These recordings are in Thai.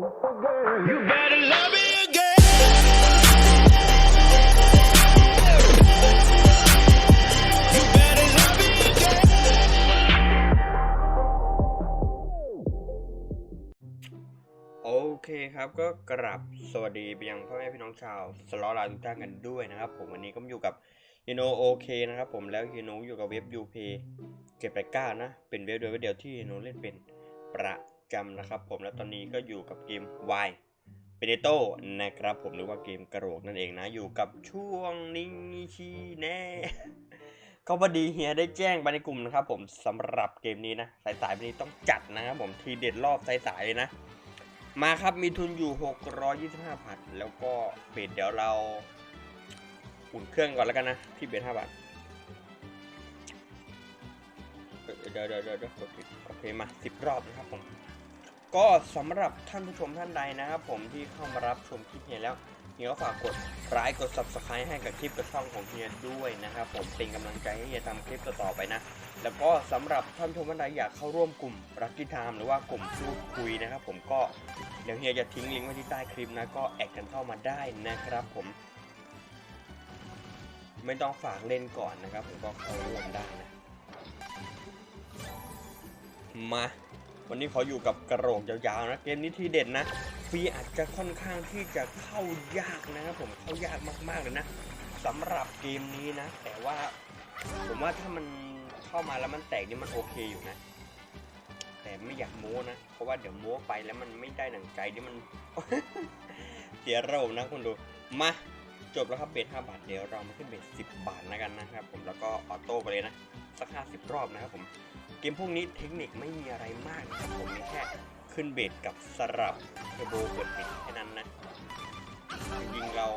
โอเคครับก็กราบสวัสดีไปยังพ่อแม่พี่น้องชาวสล็อตลาทุกท่านกันด้วยนะครับผมวันนี้ก็อยู่กับยูโนโอเคนะครับผมแล้วยูโนอยู่กับเว็บยูเพเจ็ดแปดเก้านะ เป็นเว็บเดียวเดียวที่ยูโนเล่นเป็นประ จำนะครับผมแล้วตอนนี้ก็อยู่กับเกม Y เปเนโตนะครับผมหรือว่าเกมกระโหลกนั่นเองนะ อยู่กับช่วงนี้ชีแน่ ก็พอดีเฮียได้แจ้งไปในกลุ่มนะครับผมสำหรับเกมนี้นะ สายสายๆวันนี้ต้องจัดนะครับผมทีเด็ดรอบสายสายๆนะ มาครับมีทุนอยู่ 625บาทแล้วก็เบสเดี๋ยวเราอุ่นเครื่องก่อนแล้วกันนะที่เบส5บาทเดี๋ยวเดี๋ยวเดี๋ยวเดี๋ยวกดผิดโอเคมา 10 รอบนะครับผม ก็สำหรับท่านผู้ชมท่านใดนะครับผมที่เข้ามารับชมคลิปเฮียแล้วเฮียก็ฝากกดไลค์กด subscribe ให้กับคลิปกับช่องของเฮียด้วยนะครับผมเป็นกำลังใจให้เฮียทำคลิปต่อๆไปนะ แล้วก็สำหรับท่านผู้ชมท่านใดอยากเข้าร่วมกลุ่มรักกี้ไทม์หรือว่ากลุ่มพูดคุยนะครับผมก็เดี๋ยวเฮียจะทิ้งลิงก์ไว้ที่ใต้คลิปนะก็แอดกันเข้ามาได้นะครับผมไม่ต้องฝากเล่นก่อนนะครับผมก็เข้าร่วมได้นะมา วันนี้ขออยู่กับกระโหลกยาวๆนะ เกมนี้ที่เด่นนะฟรีอาจจะค่อนข้างที่จะเข้ายากนะครับผมเข้ายากมากๆเลยนะสำหรับเกมนี้นะ แต่ว่าผมว่าถ้ามันเข้ามาแล้วมันแตกนี่มันโอเคอยู่นะ แต่ไม่อยากโม้นะ เพราะว่าเดี๋ยวโม้ไปแล้วมันไม่ได้หนังใจที่มัน เสียระบบนะคุณดูมาจบแล้วครับเบส5บาทเดี๋ยวเรามาขึ้นเบส10บาทแล้วกันนะครับ ผมแล้วก็ออโต้ไปเลยนะสัก50รอบนะครับผม เกมพวกนี้เทคนิคไม่มีอะไรมากนะครับผมมีแค่ขึ้นเบสกับสลับเทโบเปิดปิดแค่นั้นนะจริงเรา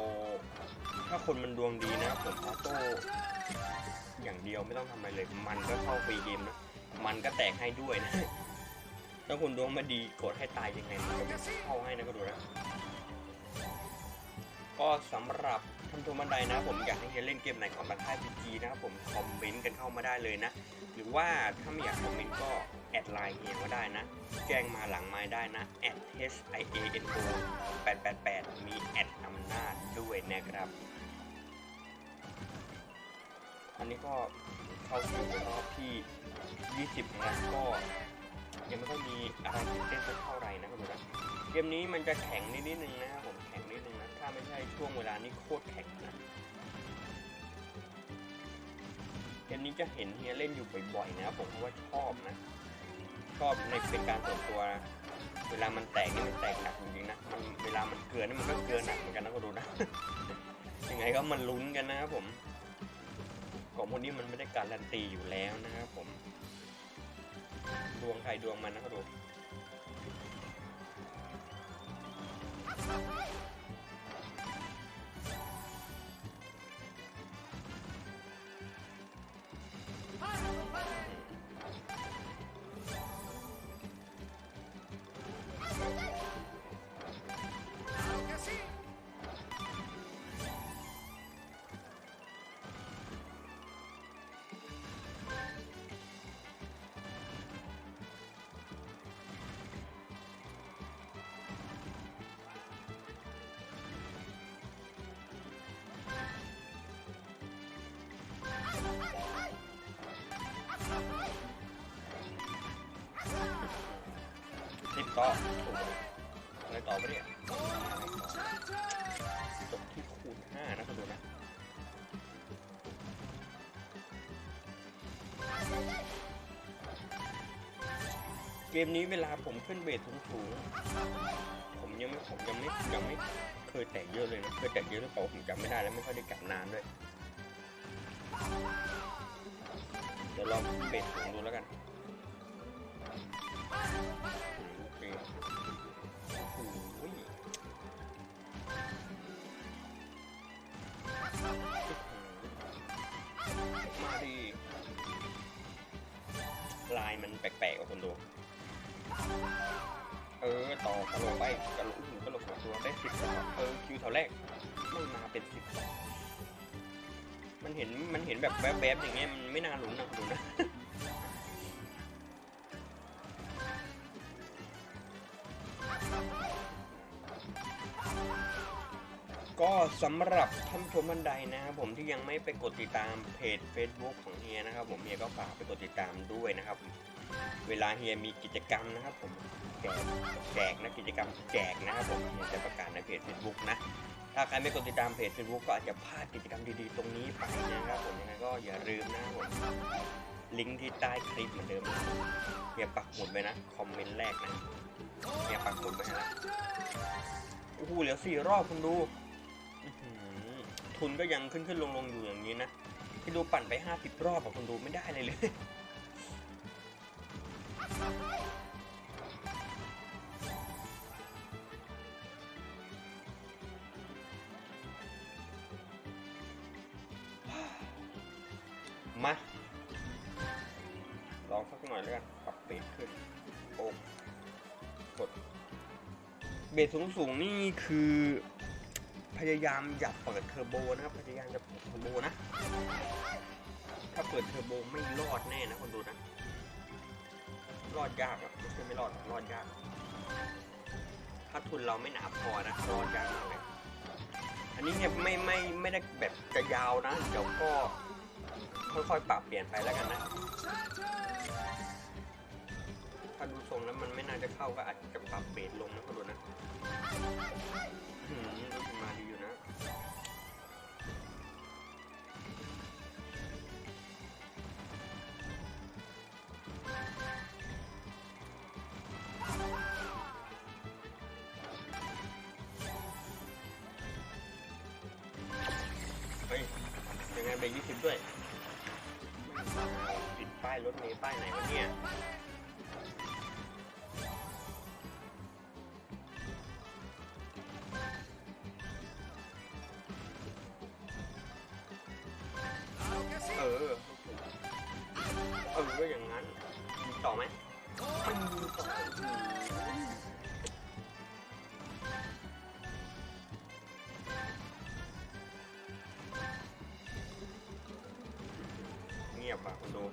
ถ้าคนมันดวงดีนะผมออโต้อย่างเดียวไม่ต้องทำอะไรเลย มันก็เข้าฟรีเกมนะ มันก็แตกให้ด้วยนะ ถ้าคุณดวงมาดีกดให้ตายยังไงมันก็เข้าให้นะก็ดูนะ ก็สำหรับท่านผู้ชมท่านใดนะผมอยากให้เฮียเล่นเกมไหนของประเทศพีจีนะครับผมคอมเมนต์กันเข้ามาได้เลยนะ หรือว่าถ้าไม่อยากคอมเมนต์ก็แอดไลน์เฮียก็ได้นะ แจ้งมาหลังไม้ได้นะ h h i a n o 888 มีแอดนำหน้าด้วยนะครับ อันนี้ก็เข้าสู่รอบที่ 20แล้วก็ยังไม่ค่อยมีอะไรตื่นเต้นเท่าไหร่นะครับผมนะเกมนี้มันจะแข็งนิดนิดนึงนะครับผม ถ้าไม่ใช่ช่วงเวลานี้โคตรแข็งนะเกมนี้จะเห็นเฮียเล่นอยู่บ่อยๆนะผมเพราะว่าชอบนะชอบในเป็นการส่วนตัวนะเวลามันแตกนี่มันแตกหนักจริงๆนะมันเวลามันเกลือนี่มันก็เกลือหนักเหมือนกันนะก็ดูนะยังไงก็มันลุ้นกันนะครับผมของพวกนี้มันไม่ได้การันตีอยู่แล้วนะครับผม ดวงใครดวงมันนะครับดู กอะไรต่อไปเนี่ยจบที่คูณห้านะครับดูนะเกมนี้เวลาผมขึ้นเบสสูงๆผมยังไม่ผมยังไม่ยังไม่เคยแตกเยอะเลยนะเคยแตกเยอะหรือเปล่าผมจำไม่ได้แล้วไม่ค่อยได้กลับนานด้วยเดี๋ยวลองเบสสูงดูแล้วกัน ลายมันแปลกๆกว่าคนดู เออต่อกระโหลกไปกระโหลกหูกระโหลกสองตัวได้สิบสองเออคิวแถวแรกไม่มาเป็นสิบสองมันเห็นมันเห็นแบบแวบๆอย่างเงี้ยมันไม่น่าลุ้นนะคุณดูนะ ก็สำหรับท่านผู้ชมท่านใดนะครับผมที่ยังไม่ไปกดติดตามเพจ Facebook ของเฮียนะครับ ผมเฮียก็ฝากไปกดติดตามด้วยนะครับ เวลาเฮียมีกิจกรรมนะครับ ผมแจกแจกนะกิจกรรมแจกนะครับผมเฮียจะประกาศในเพจ Facebook นะถ้าใครไม่กดติดตามเพจ Facebook ก็อาจจะพลาดกิจกรรมดีๆ ตรงนี้ไปนะครับผมยังไงก็อย่าลืมนะครับผมลิงก์ที่ใต้คลิปเหมือนเดิมเฮียปักหมุดไว้นะคอมเมนต์แรกนะเฮียปักหมุดไว้ให้ละโอ้โหเหลือสี่รอบคุณดู ทุนก็ยังขึ้นขึ้นลงลงๆอยู่อย่างนี้นะที่ดูปั่นไปห้าสิบรอบขอะคุณดูไม่ได้เลยเลยมาลองสักหน่อยแล้วกันปรับเบสขึ้นโอ้กดเบสสูงสูงๆนี่คือ พยายามอย่าเปิดเทอร์โบนะครับพยายามจะเปิดเทอร์โบนะ ถ้าเปิดเทอร์โบไม่รอดแน่นะคนดูนะ รอดยากอะไม่ใช่ไม่รอดรอดยากถ้าทุนเราไม่หนาพอนะรอดยากมากเลยอันนี้เนี่ยไม่ไม่ไม่ได้แบบจะยาวนะเดี๋ยวก็ค่อยๆปรับเปลี่ยนไปแล้วกันนะถ้าดูทรงแล้วมันไม่น่าจะเข้าก็อาจจะปรับเบสลงนะคุณดูนะ หืมมาดีอยู่นะเฮ้ยยังไงเบรกยี่สิบด้วยปิดป้ายรถเมล์ป้ายไหนวะเนี่ย เงียบอะคุณดู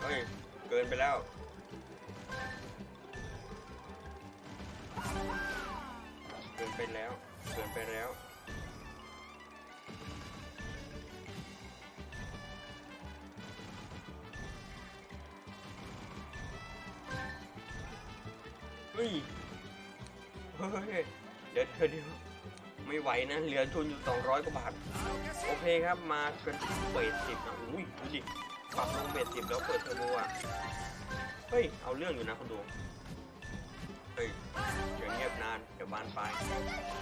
เฮ้ย เกินไปแล้วเกินไปแล้วเกินไปแล้วเฮ้ยเฮ้ยเดี๋ยวเดี๋ยวเดี๋ยว ไม่ไหวนะ เหลือทุนอยู่ 200 กว่าบาท โอเคครับ มากันที่เบสิบนะอุ้ยดูดิปรับลงเบสสิบแล้วเปิดเทอร์โบอะ เฮ้ย เอาเรื่องอยู่นะคุณดู เฮ้ยอย่างเงียบนาน เดี๋ยวบานไป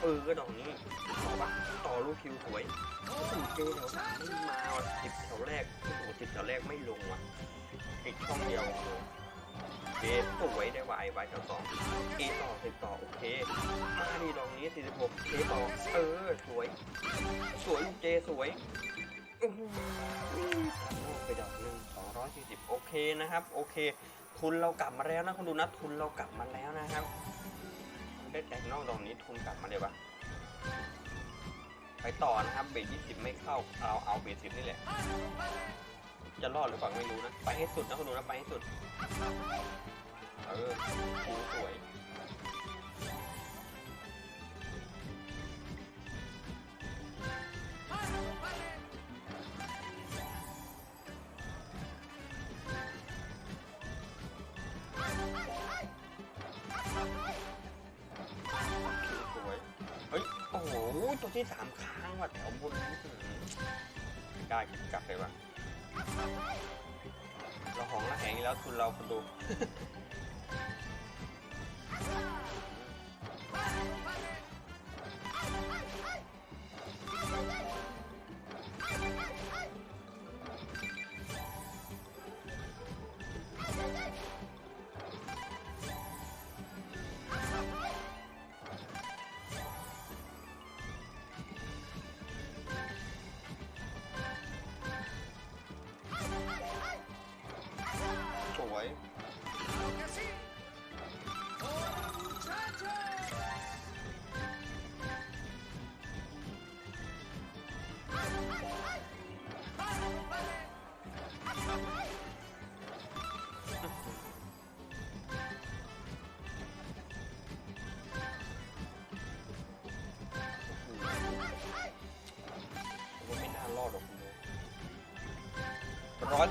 เออ ก็ดอกนี้ต่อปะต่อลูกคิวสวยโอ้โหเจแถวสามไม่มาสิบแถวแรกโอ้โหสิบแถวแรกไม่ลงว่ะอีกช่องเดียวโอ้โห เบสสวยได้วายไว้แถวสองเอต่อสิบต่อโอเคมาดีดอกนี้สี่สิบหกเอต่อเออสวย สวยเจสวยอื้อหือตัดโลกไปดอกหนึ่งสองร้อยสี่สิบโอเคนะครับ โอเค ทุนเรากลับมาแล้วนะคุณดูนะทุนเรากลับมาแล้วนะครับได้แต่นอกดอกนี้ทุนกลับมาเลยปะไปต่อนะครับเบรยี่สิบไม่เข้าเอาเอาเบรสิบนี่แหละจะรอดหรือเปล่าไม่รู้นะ ไปให้สุดนะคุณดูนะไปให้สุด ที่สามค้างว่ะแถวบนอื้อหือไม่ได้กลับเลยว่ะเราของละแหงอีกแล้วทุนเราคนดู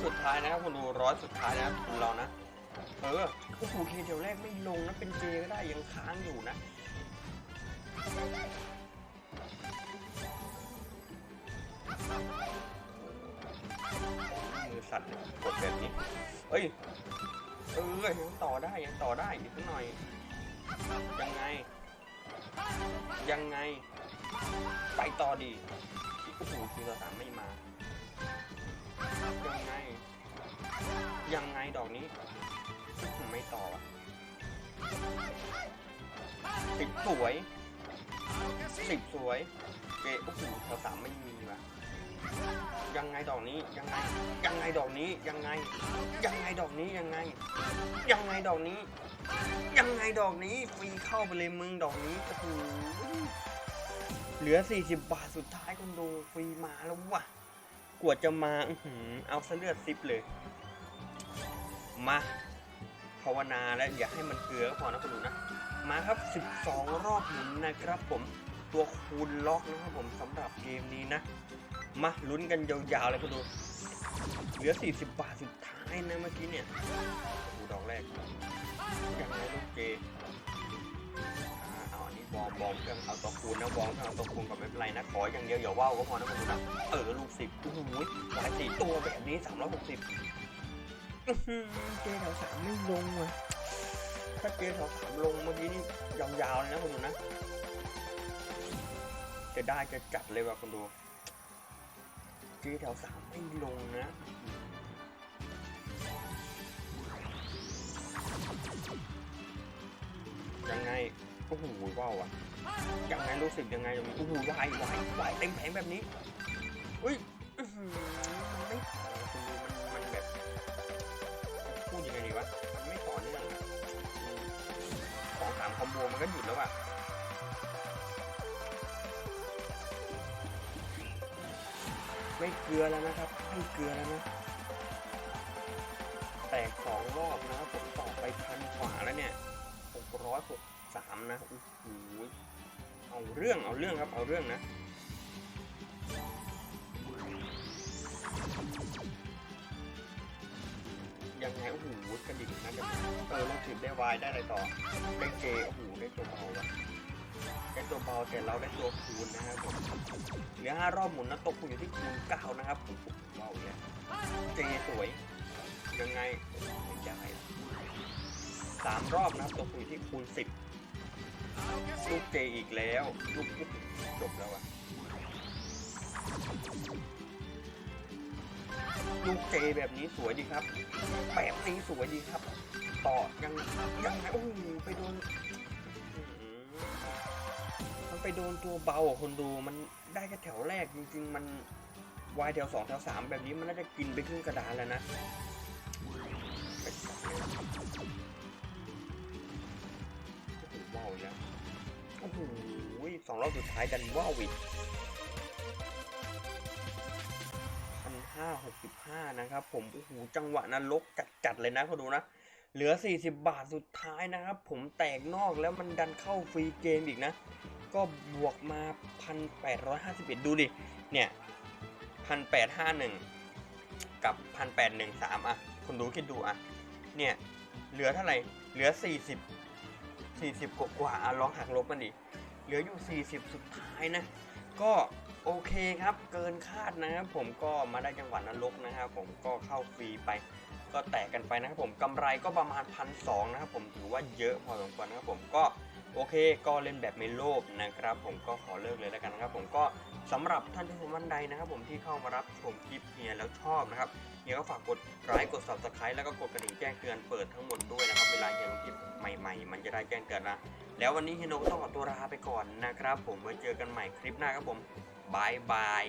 สุดท้ายนะครับคุณดูร้อยสุดท้ายนะครับคุณเรานะ เออโอ้โหเคเดียวแรกไม่ลงนะเป็นเจก็ได้ยังค้างอยู่นะมือสั่นเลยกดแบบนี้เอ้ยเออยังต่อได้ยังต่อได้อีกสักหน่อย ยังไง ยังไง ไปต่อดีโอ้โหคือสามไม่มา ยังไง ยังไงดอกนี้ไม่ต่อสิบสวยสิบสวยเจโอ้โหแถวสามไม่มีว่ะยังไงดอกนี้ยังไง ยังไงดอกนี้ยังไง ยังไงดอกนี้ยังไง ยังไงดอกนี้ ยังไงดอกนี้ฟรีเข้าไปเลยมึงดอกนี้โอ้โหเหลือ 40 บาทสุดท้ายคนดูฟรีมาแล้วว่ะ กวดจะมาอือเอาซะเลือดซิปเลย มาภาวนาแล้วอย่าให้มันเกลือก็พอนะคุณดูนะ มาครับ 12 รอบหมุนนะครับผมตัวคูณล็อกนะครับผมสำหรับเกมนี้นะ มาลุ้นกันยาวๆเลยคุณดูเหลือ 40 บาทสุดท้ายนะเมื่อกี้เนี่ยดูดอกแรกยังไงลูกเจอ่า เอาอันนี้บอมบอมเครื่องเอาตัวคูณนะบอมเครื่องเอาตัวคูณก่อนไม่เป็นไรนะขออย่างเดียวอย่าว่าวก็พอนะคุณดูนะเออลูกสิบโอ้โหหลายสี่ตัวแบบนี้360อื้อหือเจแถวสามไม่ลงว่ะถ้าเจแถวสามลงเมื่อกี้นี่ยาวๆเลยนะคุณดูนะ จะได้จะจัดเลยว่ะคุณดูเจแถวสามไม่ลงนะยังไงโอ้โหว้าวอะ ยังไงรู้สึกยังไงยังไงโอ้โหวายวายวายเต็มแผงแบบนี้อุ้ยมันไม่ต่อคุณดูมันมันแบบพูดยังไงดีวะมันไม่ต่อเนื่องอะอืมสองสามคอมโบมันก็หยุดแล้วอะไม่เกลือแล้วนะครับไม่เกลือแล้วนะแตกสองรอบนะครับผมต่อไปพันกว่าแล้วเนี่ยหกร้อยหกสามนะโอ้โห เอาเรื่องเอาเรื่องครับเอาเรื่องนะยังไงโอ้โหกระดิ่งนะแบบเออลงถิบได้วายได้อะไรต่อได้เจโอ้โหได้ตัวเบาวะได้ตัวเบาแต่เราได้ตัวคูณนะครับผมเหลือห้ารอบหมุนนะตกอยู่ที่คูณเก้านะครับผมว้าเนี่ยเจสวยยังไงไม่ได้สามรอบนะครับตกอยู่ที่คูณสิบ ลูกเจอีกแล้ว ลูกจบแล้วอะลูกเจแบบนี้สวยดีครับแบบนี้สวยดีครับ ต่อยังยังไงโอ้โหไปโดนมันไปโดนตัวเบาคนดูมันได้แค่แถวแรกจริง ๆ มันวายแถวสองแถวสามแบบนี้มันน่าจะกินไปครึ่งกระดานแล้วนะไปจับเลยโอ้โหว้าวอีกแล้ว โอ้โหสองรอบสุดท้ายดันว้าวอีกพันห้าหกสิบห้านะครับผม โอ้โห จังหวะนรกจัดๆเลยนะคุณดูนะ เหลือ 40 บาทสุดท้ายนะครับ ผมแตกนอกแล้วมันดันเข้าฟรีเกมอีกนะ ก็บวกมา 1,851 ดูดิ เนี่ย 1,851 กับ 1,813 อะ คุณดูคิดดูอะ เนี่ย เหลือเท่าไหร่ เหลือ 40 40 กว่ากว่าๆอะลองหักลบมันดิเหลืออยู่ 40 สุดท้ายนะ ก็โอเคครับ เกินคาดนะครับผมก็มาได้จังหวะนรกนะครับผมก็เข้าฟรีไป ก็แตกกันไปนะครับผมกำไรก็ประมาณพันสองนะครับผมถือว่าเยอะพอสมควรนะครับผมก็โอเค ก็เล่นแบบไม่โลภนะครับผมก็ขอเลิกเลยแล้วกันนะครับผมก็ สำหรับท่านผู้ชมท่านใดนะครับ ผมที่เข้ามารับชมคลิปเฮียแล้วชอบนะครับเฮียก็ฝากกดไลค์กด subscribe แล้วก็กดกระดิ่งแจ้งเตือนเปิดทั้งหมดด้วยนะครับ เวลาเฮียลงคลิปใหม่ๆ มันจะได้แจ้งเตือนนะ แล้ววันนี้เฮียโนก็ต้องขอตัวลาไปก่อนนะครับ ผมไว้เจอกันใหม่คลิปหน้าครับผมบายบาย